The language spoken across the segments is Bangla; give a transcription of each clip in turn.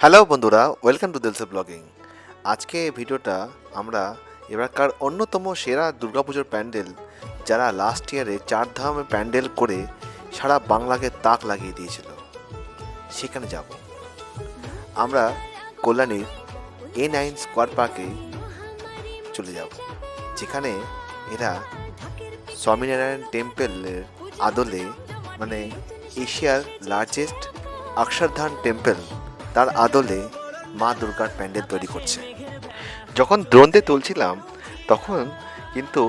হ্যালো বন্ধুরা, ওয়েলকাম টু দিলসে ব্লগিং। আজকে এই ভিডিওটা আমরা এবারকার অন্যতম সেরা দুর্গাপুজোর প্যান্ডেল যারা লাস্ট ইয়ারে চারধাম প্যান্ডেল করে সারা বাংলাকে তাক লাগিয়ে দিয়েছিল। সেখানে যাব। আমরা কল্যাণীর এ নাইন স্কোয়ার পার্কে চলে যাব, যেখানে এরা স্বামীনারায়ণ টেম্পেলের আদলে মানে এশিয়ার লার্জেস্ট অক্ষরধান টেম্পল তার আদলে মা দুর্গার প্যান্ডেল তৈরি করছে। যখন দ্রোণতে তুলছিলাম, তখন কিন্তু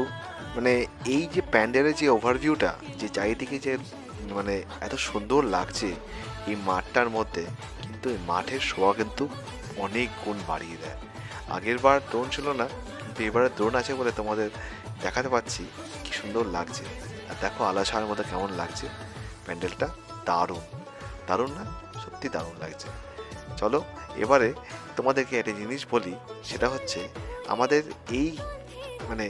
মানে এই যে প্যান্ডেলের যে ওভারভিউটা যে চারিদিকে যে মানে এত সুন্দর লাগছে এই মাঠটার মধ্যে, কিন্তু এই মাঠের শোয়া কিন্তু অনেক গুণ বাড়িয়ে দেয়। আগের বার দ্রোণ ছিল না, কিন্তু এবারে দ্রোণ আছে বলে তোমাদের দেখাতে পাচ্ছি, কি সুন্দর লাগছে। আর দেখো আলাছার মধ্যে কেমন লাগছে, প্যান্ডেলটা দারুণ। দারুণ না? সত্যি দারুণ লাগছে। চলো, এবারে তোমাদেরকে একটা জিনিস বলি, সেটা হচ্ছে আমাদের এই মানে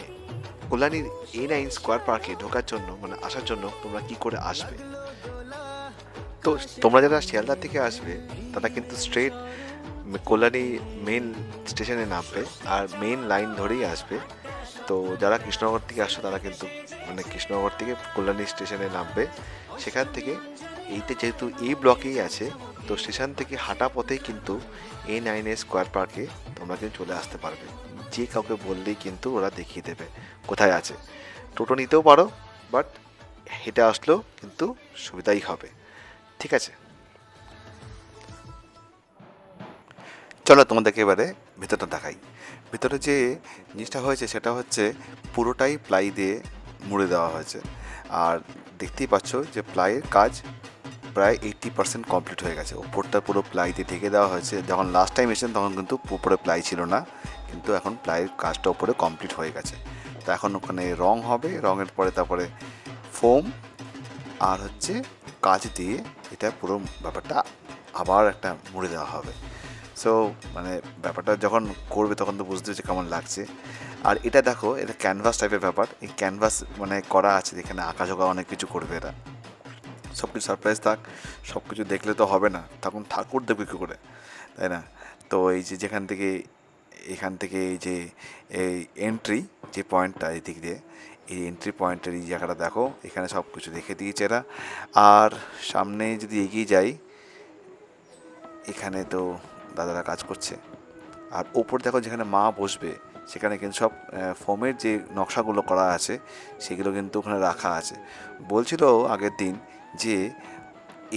কল্যাণীর এ নাইন স্কোয়ার পার্কে ঢোকার জন্য মানে আসার জন্য তোমরা কি করে আসবে? তো তোমরা যারা শিয়ালদা থেকে আসবে, তারা কিন্তু স্ট্রেট কল্যাণী মেন স্টেশনে নামবে আর মেন লাইন ধরেই আসবে। তো যারা কৃষ্ণনগর থেকে আসছো, তারা কিন্তু মানে কৃষ্ণনগর থেকে কল্যাণী স্টেশনে নামবে। সেখান থেকে এইতে যেহেতু এই ব্লকেই আছে, তো স্টেশন থেকে হাঁটা পথেই কিন্তু এ নাইন এ স্কোয়ার পার্কে তোমরা কিন্তু চলে আসতে পারবে। যে কাউকে বললেই কিন্তু ওরা দেখিয়ে দেবে কোথায় আছে। টোটো নিতেও পারো বাট হেঁটে আসলেও কিন্তু সুবিধাই হবে। ঠিক আছে? চলো তোমাদেরকে এবারে ভেতরটা দেখাই। ভেতরে যে জিনিসটা হয়েছে সেটা হচ্ছে পুরোটাই প্লাই দিয়ে মুড়ে দেওয়া হয়েছে। আর দেখতেই পাচ্ছ যে প্লাইয়ের কাজ প্রায় এইট্টি পার্সেন্ট কমপ্লিট হয়ে গেছে। ওপরটা পুরো প্লাই দিয়ে ঢেকে দেওয়া হয়েছে। যখন লাস্ট টাইম এসেছেন তখন কিন্তু উপরে প্লাই ছিল না। কিন্তু এখন প্লাইয়ের কাজটা উপরে কমপ্লিট হয়ে গেছে। তো এখন ওখানে রং হবে। রঙের পরে তারপরে ফোম আর হচ্ছে কাজ দিয়ে এটা পুরো ব্যাপারটা আবার একটা মুড়ে দেওয়া হবে। সো মানে ব্যাপারটা যখন করবে তখন তো বুঝতে হচ্ছে কেমন লাগছে। আর এটা দেখো, এটা ক্যানভাস টাইপের ব্যাপার। এই ক্যানভাস মানে করা আছে এখানে আঁকা ঝোঁকা অনেক কিছু করবে এরা। সব কিছু সারপ্রাইজ থাক সব কিছু দেখলে তো হবে না। তখন ঠাকুর দেখবে কী করে, তাই না? তো এই যে যেখান থেকে, এখান থেকে এই যে, এই এন্ট্রি যে পয়েন্টটা এই দিক দিয়ে, এই এন্ট্রি পয়েন্টের এই জায়গাটা দেখো, এখানে সব কিছু দেখে দিয়েছে এরা। আর সামনে যদি এগিয়ে যাই, এখানে তো দাদারা কাজ করছে। আর ওপর দেখো যেখানে মা বসবে, সেখানে কিন্তু সব ফোমের যে নকশাগুলো করা আছে, সেগুলো কিন্তু ওখানে রাখা আছে। বলছিল আগের দিন যে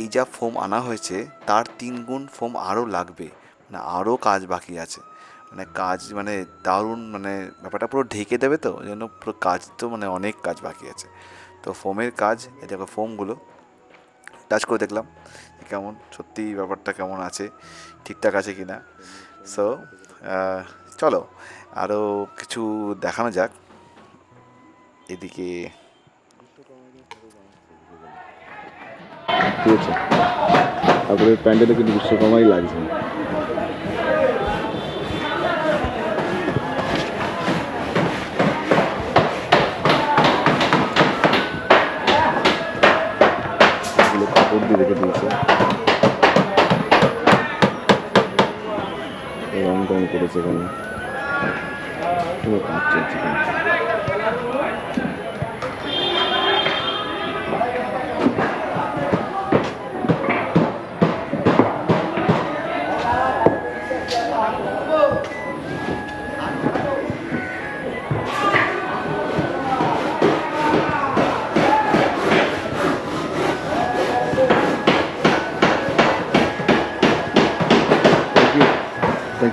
এই যা ফোম আনা হয়েছে, তার তিন গুণ ফোম আরও লাগবে। মানে আরও কাজ বাকি আছে। মানে কাজ মানে দারুণ মানে ব্যাপারটা পুরো ঢেকে দেবে তো, ওই জন্য পুরো কাজ তো মানে অনেক কাজ বাকি আছে। তো ফোমের কাজ, এই দেখো ফোমগুলো টাচ করে দেখলাম কেমন, সত্যি ব্যাপারটা কেমন আছে, ঠিকঠাক আছে কি না সো চলো, আরও কিছু দেখানো যাক। এদিকে ঠিক তারপরে প্যান্ডেলে কিন্তু বিশ্বকর্মাই লাগছে। করেছে এখানে। কাজ চলছে।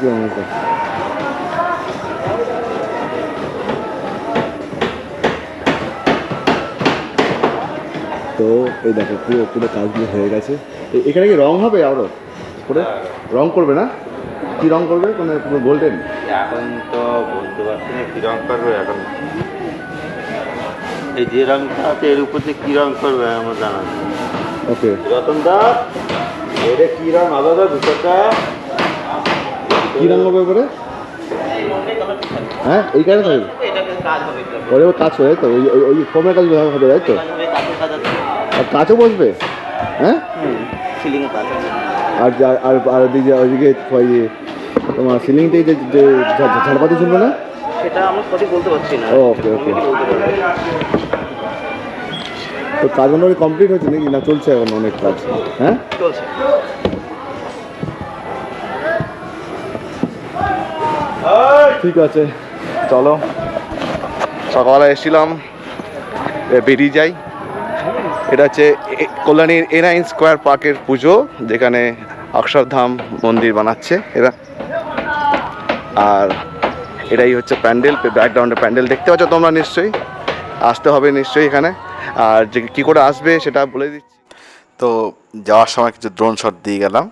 ইউ অমিতা তো এই দেখো পুরো পুরো কাজগুলো হয়ে গেছে। এখানে কি রং হবে আরও? করে? রং করবে না? কি রং করবে? মানে পুরো গোল্ডেন? এখন তো বলতে পারছি না কি রং করবে এখন। এই যে রংটা আছে এর উপর যে কি রং করবে আমার জানা ওকে। রতন দা এটা কি রং দাদা ভিতরটা কী রঙ হবে এবারে? হ্যাঁ এই কাজে থাকবে ওরে কাজ হবে তো ওই ওই- ফোমের কাজ হবে তাই তো? আর কাজও বসবে? হ্যাঁ? আর যা- আর আর ওদিকে ওইদিকে ওই তোমার সিলিংতে যে যে ঝা- ঝাড়বাতি না? সেটা আমরা সঠিক বলতে পারছি না। ও, okay, okay. কমিটি বলতে পারবে তো কাজ মোটামুটি কমপ্লিট হচ্ছে নাকি? না চলছে এখন অনেক কাজ? হ্যাঁ? চলছে। ঠিক আছে চলো। সকালবেলা এসেছিলাম বেরিয়ে যাই। এটা হচ্ছে এ- কল্যাণীর এ নাইন স্কোয়ার পার্কের পুজো যেখানে অক্ষরধাম মন্দির বানাচ্ছে এরা। আর এটাই হচ্ছে প্যান্ডেল ব্যাকগ্রাউন্ডে প্যান্ডেল দেখতে পাচ্ছ তোমরা নিশ্চয়ই। আসতে হবে নিশ্চয়ই এখানে। আর যে কী করে আসবে সেটা বলে দিচ্ছি। তো যাওয়ার সময় কিছু ড্রোন শট দিয়ে গেলাম।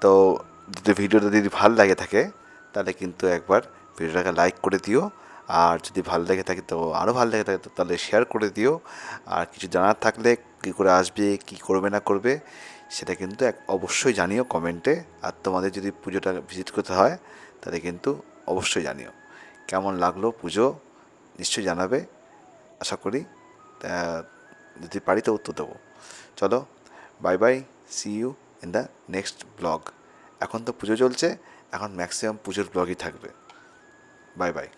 তো যদি ভিডিওটা যদি ভালো লাগে থাকে তাহলে কিন্তু একবার ভিডিওটাকে লাইক করে দিও। আর যদি ভালো লেগে থাকে তো আরও ভালো লেগে থাকে তো তাহলে শেয়ার করে দিও। আর কিছু জানার থাকলে কী করে আসবে, কী করবে, না করবে, সেটা কিন্তু এক অবশ্যই জানিও কমেন্টে আর তোমাদের যদি পুজোটা ভিজিট করতে হয়, তাহলে কিন্তু অবশ্যই জানিও। কেমন লাগল পুজো, নিশ্চয়ই জানাবে। আশা করি যদি পারি তো উত্তর দেবো। চলো bye bye see you in the next blog এখন তো পুজো চলছে, এখন ম্যাক্সিমাম পুজোর ব্লগই থাকবে। Bye bye